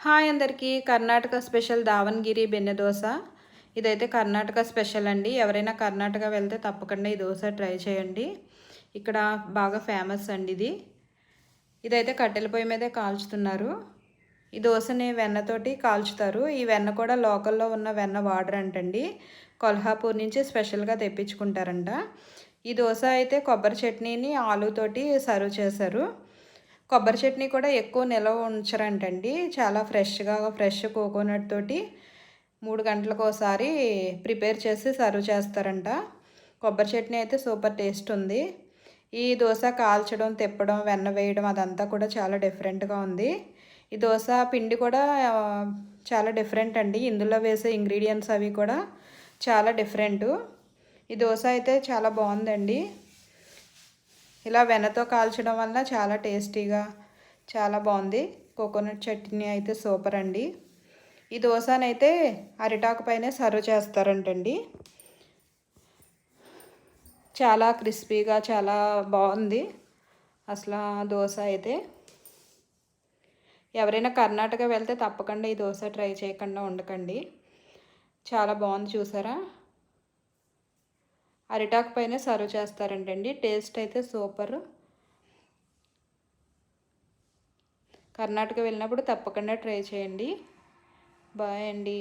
Hi అందరికీ. Karnataka special Davangere బెన్నె దోశ. ఇదైతే కర్ణాటక స్పెషల్ అండి. ఎవరైనా కర్ణాటక వెళ్తే తప్పకుండా ఈ దోశ ట్రై చేయండి. ఇక్కడ బాగా ఫేమస్ అండి ఇది. ఇదైతే కట్టెల పొయ్యి మీదే కాల్చుతున్నారు. ఈ దోశని వెన్నతోటి కాల్చుతారు. ఈ వెన్న కూడా లోకల్లో ఉన్న వెన్న వాడర్ అంటండి. కొల్హాపూర్ నుంచి స్పెషల్గా తెప్పించుకుంటారంట. ఈ దోశ అయితే కొబ్బరి చట్నీని ఆలుతోటి సర్వ్ చేశారు. కొబ్బరి చట్నీ కూడా ఎక్కువ నిల్వ ఉంచరంటండి. చాలా ఫ్రెష్గా ఫ్రెష్ కోకోనట్ తోటి మూడు గంటలకు ఒకసారి ప్రిపేర్ చేసి సర్వ్ చేస్తారంట. కొబ్బరి చట్నీ అయితే సూపర్ టేస్ట్ ఉంది. ఈ దోశ కాల్చడం తిప్పడం వెన్న వేయడం అదంతా కూడా చాలా డిఫరెంట్గా ఉంది. ఈ దోశ పిండి కూడా చాలా డిఫరెంట్ అండి. ఇందులో వేసే ఇంగ్రీడియంట్స్ అవి కూడా చాలా డిఫరెంట్. ఈ దోశ అయితే చాలా బాగుందండి. ఇలా వెనతో కాల్చడం వల్ల చాలా టేస్టీగా చాలా బాగుంది. కోకోనట్ చట్నీ అయితే సూపర్ అండి. ఈ దోశనైతే అరిటాకు పైన సర్వ్ చేస్తారంటండి. చాలా క్రిస్పీగా చాలా బాగుంది అసలు దోశ అయితే. ఎవరైనా కర్ణాటక వెళ్తే తప్పకుండా ఈ దోశ ట్రై చేయకుండా ఉండకండి. చాలా బాగుంది చూసారా? అరిటాకు పైన సర్వ్ చేస్తారంటండి. టేస్ట్ అయితే సూపర్. కర్ణాటక వెళ్ళినప్పుడు తప్పకుండా ట్రై చేయండి. బాయ్ అండి.